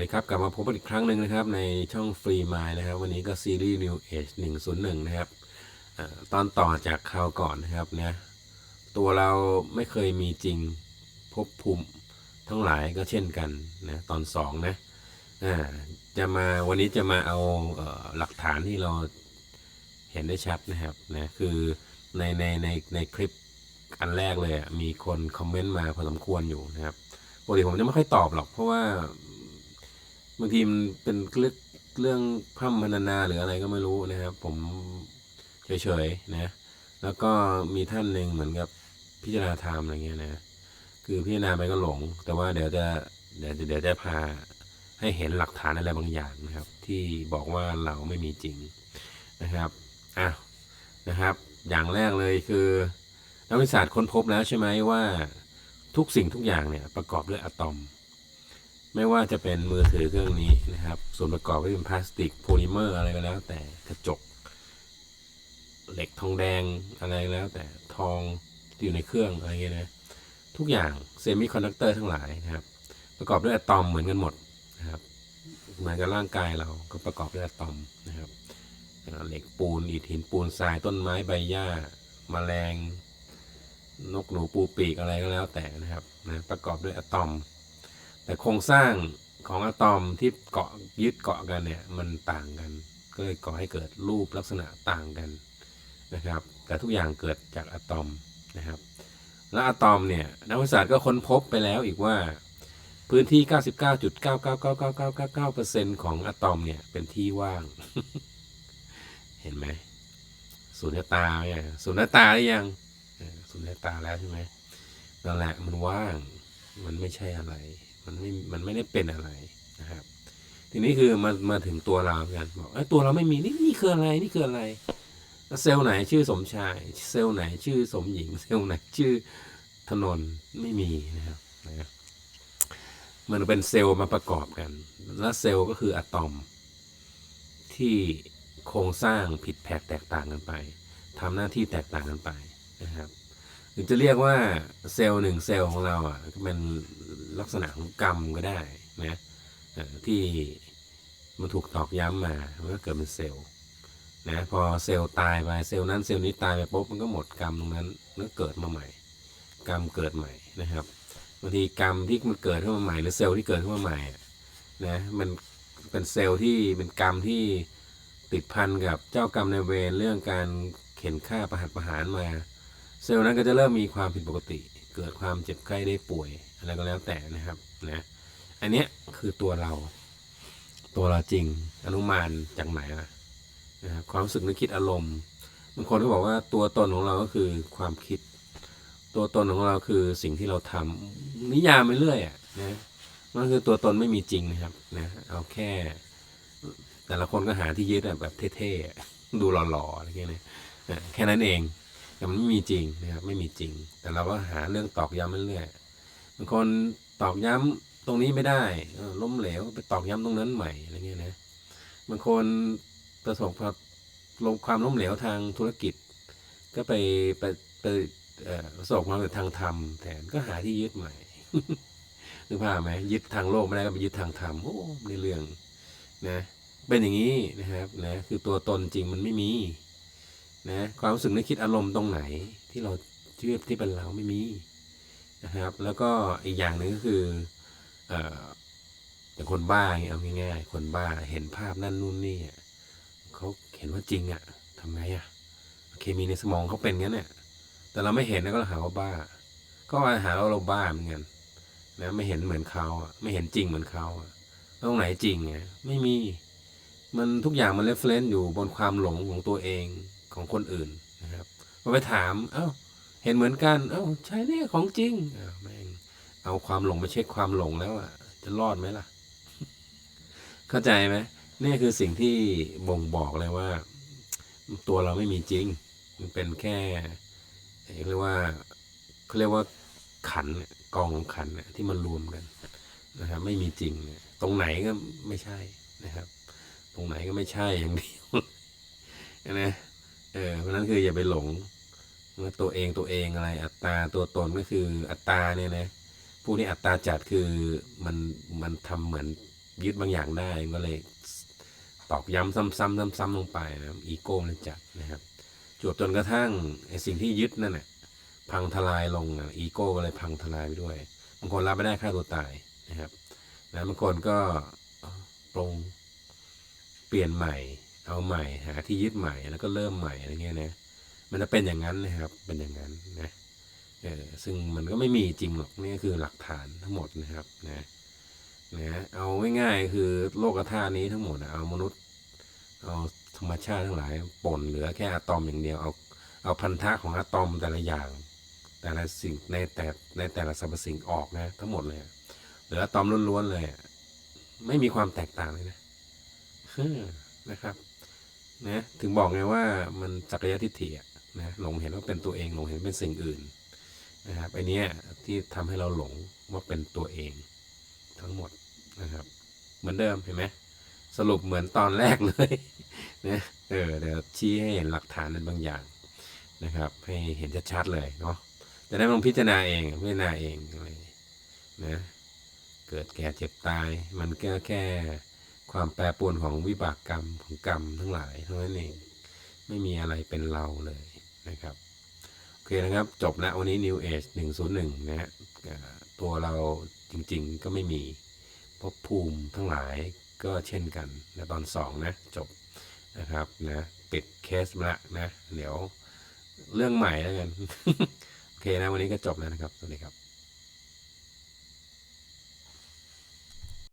ดีครับ กลับมาพบกันอีกครั้งหนึ่งนะครับ ในช่องฟรีมายนะครับ วันนี้ก็ซีรีส์ New Age 101 นะครับอตอนต่อจากคราวก่อนนะครับนะตัวเราไม่เคยมีจริงภพภูมิทั้งหลายก็เช่นกันนะตอนสองนะอ่าจะมาวันนี้จะมาเอาเออหลักฐานที่เราเห็นได้ชัดนะครับนะคือในในในในคลิปอันแรกเลยมีคนคอมเมนต์มาพอสมควรอยู่นะครับปกติผมจะไม่ค่อยตอบหรอกเพราะว่า บางทีมันเป็นเรื่องเรื่องพร่ำพรนาหรืออะไรก็ไม่รู้นะครับ ผมเฉยๆนะ แล้วก็มีท่านหนึ่งเหมือนกับพิจารณาธรรมอะไรเงี้ยนะ คือพิจารณาไปก็หลง แต่ว่าเดี๋ยวจะเดี๋ยวเดี๋ยวจะพาให้เห็นหลักฐานอะไรบางอย่างนะครับ ที่บอกว่าเราไม่มีจริงนะครับอะนะครับ อย่างแรกเลยคือนักวิทยาศาสตร์ค้นพบแล้วใช่ไหมว่าทุกสิ่งทุกอย่างเนี่ยประกอบด้วยอะตอม ไม่ว่าจะเป็นมือถือเครื่องนี้นะครับ ส่วนประกอบก็เป็นพลาสติกโพลิเมอร์อะไรก็แล้ว แต่กระจก เหล็กทองแดงอะไรก็แล้ว แต่ทองที่อยู่ในเครื่องอะไรเงี้ยนะทุกอย่างเซมิคอนดักเตอร์ทั้งหลายนะครับ ประกอบด้วยอะตอมเหมือนกันหมดนะครับเหมือนกับร่างกายเราก็ประกอบด้วยอะตอมนะครับเหล็กปูนอิฐหินปูนทรายต้นไม้ใบหญ้าแมลงนกหนูปูปีกอะไรก็แล้วแต่นะครับนะประกอบด้วยอะตอม แต่โครงสร้างของอะตอมที่เกาะยึดเกาะกันเนี่ยมันต่างกัน ก็เลยก่อให้เกิดรูปลักษณะต่างกันนะครับ แต่ทุกอย่างเกิดจากอะตอมนะครับ และอะตอมเนี่ยนักวิทยาศาสตร์ก็ค้นพบไปแล้วอีกว่าพื้นที่ 99.9999999%ของอะตอมเนี่ยเป็นที่ว่าง เห็นไหมสูญญตาไหมสูญญตาหรือยังสูญญตาแล้วใช่ไหมนั่นแหละมันว่าง มันไม่ใช่อะไร มันไม่มันไม่ได้เป็นอะไรนะครับ ทีนี้คือมามาถึงตัวเรากันบอกไอ้ตัวเราไม่มีนี่นี่คืออะไรนี่คืออะไรแล้วเซลล์ไหนชื่อสมชาย เซลล์ไหนชื่อสมหญิง เซลล์ไหนชื่อถนนไม่มีนะครับนะมันเป็นเซลล์มาประกอบกัน และเซลล์ก็คืออะตอม ที่โครงสร้างผิดแผกแตกต่างกันไปทำหน้าที่แตกต่างกันไปนะครับหรือจะเรียกว่าเซลล์หนึ่งเซลล์ของเราอะเป็น ลักษณะของกรรมก็ได้นะที่มันถูกตอกย้ำมามันก็เกิดเป็นเซลล์นะพอเซลล์ตายไปเซลล์นั้นเซลล์นี้ตายไปปุ๊บมันก็หมดกรรมตรงนั้นแล้วก็เกิดมาใหม่ กรรมเกิดใหม่นะครับบางทีกรรมที่มันเกิดขึ้นมาใหม่หรือเซลล์ที่เกิดขึ้นมาใหม่นะมันเป็นเซลล์ที่เป็นกรรมที่ติดพันกับเจ้ากรรมในเวรเรื่องการเข็นฆ่าประหัตประหารมา เซลล์นั้นก็จะเริ่มมีความผิดปกติ เกิดความเจ็บไข้ได้ป่วย อะไรก็แล้วแต่นะครับนะอันเนี้ยคือตัวเรา ตัวเราจริงอนุมานจากไหนล่ะนะครับความรู้สึกนึกคิดอารมณ์บางคนก็บอกว่าตัวตนของเราก็คือความคิด ตัวตนของเราคือสิ่งที่เราทำนิยามไปเรื่อยอะนะมันคือตัวตนไม่มีจริงนะครับนะเอาแค่ แต่ละคนก็หาที่ยึดแบบเท่ๆดูหล่อๆอะไรเงี้ยนะแค่นั้นเอง แต่มันไม่มีจริงนะครับไม่มีจริง แต่เราก็หาเรื่องตอกย้ำเรื่อยๆบางคนตอกย้ำตรงนี้ไม่ได้ล้มเหลวไปตอกย้ำตรงนั้นใหม่อะไรเงี้ยนะบางคนประสบความลงความล้มเหลวทางธุรกิจ ก็ไปไปไปประสบความสำเร็จทางธรรมแทนก็หาที่ยึดใหม่นึกภาพไหมยึดทางโลกไม่ได้ก็ไปยึดทางธรรมโอ้ในเรื่องนะเป็นอย่างนี้นะครับนะคือตัวตนจริงมันไม่มี นะความรู้สึกนึกคิดอารมณ์ตรงไหนที่เราที่อที่เป็นเราไม่มีนะครับ แล้วก็อีกอย่างหนึ่งก็คือเอ่ออย่างคนบ้าอย่างเอาง่ายๆคนบ้าเห็นภาพนั่นนู่นนี่เขาเห็นว่าจริงอะทำไงอะเคมีในสมองเขาเป็นงั้นเนี่ยแต่เราไม่เห็นนะก็หาว่าบ้า ก็หาว่าเราบ้าเหมือนกันนะไม่เห็นเหมือนเขาอะไม่เห็นจริงเหมือนเขาอะตรงไหนจริงไงไม่มี มันทุกอย่างมันเรฟเฟนอยู่บนความหลงของตัวเอง ของคนอื่นนะครับพอไปถาม เอ้า เห็นเหมือนกัน เอ้า ใช่เนี่ยของจริงอ้าวแม่งเอาความหลงไปเช็คความหลงแล้วอะจะรอดไหมล่ะ เข้าใจไหมนี่คือสิ่งที่บ่งบอกเลยว่า ตัวเราไม่มีจริง มันเป็นแค่เรียกว่าเขาเรียกว่าขันกองของขันที่มันรวมกันนะครับ ไม่มีจริงเนี่ยตรงไหนก็ไม่ใช่นะครับ ตรงไหนก็ไม่ใช่อย่างเดียวนะ ออเพราะนั้นคืออย่าไปหลงว่าตัวเองตัวเองอะไร อัตตาตัวตนก็คืออัตตาเนี่ยนะผู้ที่อัตตาจัดคือมันมันทำเหมือนยึดบางอย่างได้ก็เลยตอกย้ำซ้ำๆซ้ำๆลงไปนะอีโก้เลยจัดนะครับจวบจนกระทั่งไอ้สิ่งที่ยึดนั่นน่ะพังทลายลงนะอีโก้ก็เลยพังทลายไปด้วยบางคนรับไม่ได้ฆ่าตัวตายนะครับนะบางคนก็ปรงเปลี่ยนใหม่ เอาใหม่หาที่ยึดใหม่แล้วก็เริ่มใหม่อะไรเงี้ยนะมันจะเป็นอย่างนั้นนะครับ เป็นอย่างนั้นนะเออซึ่งมันก็ไม่มีจริงหรอกนี่คือหลักฐานทั้งหมดนะครับนะนะเอาง่ายๆคือโลกธาตุนี้ทั้งหมดเอามนุษย์ เอาธรรมชาติทั้งหลายป่นเหลือแค่อะตอมอย่างเดียวเอาเอาพันธะของอะตอมแต่ละอย่าง แต่ละสิ่งในแต่ในแต่ละสรรพสิ่งออกนะทั้งหมดเลยเหลืออะตอมล้วนๆเลย ไม่มีความแตกต่างเลยนะนะครับ นะถึงบอกไงว่ามันจักรยทิฏฐิอะนะหลงเห็นว่าเป็นตัวเองหลงเห็นเป็นสิ่งอื่นนะครับไอเนี้ยที่ทำให้เราหลงว่าเป็นตัวเองทั้งหมดนะครับ เหมือนเดิมเห็นไหมสรุปเหมือนตอนแรกเลยนะเออเดี๋ยวชี้ให้เห็นหลักฐานนั้นบางอย่างนะครับ ให้เห็นชัดๆเลยเนาะจะได้ลองพิจารณาเองพิจารณาเองอะไรนะเกิดแก่เจ็บตายมันก็แค่ ความแปรปรวนของวิบากกรรมของกรรมทั้งหลายเท่านั้นเองไม่มีอะไรเป็นเราเลยนะครับโอเคนะครับ จบแล้ววันนี้ New Age 101 นะฮะเอ่อตัวเราจริงๆก็ไม่มีภพภูมิทั้งหลายก็เช่นกันในตอนสองนะ จบนะครับนะปิดเคสละนะ เดี๋ยวเรื่องใหม่แล้วกัน โอเคนะ วันนี้ก็จบแล้วนะครับ สวัสดีครับ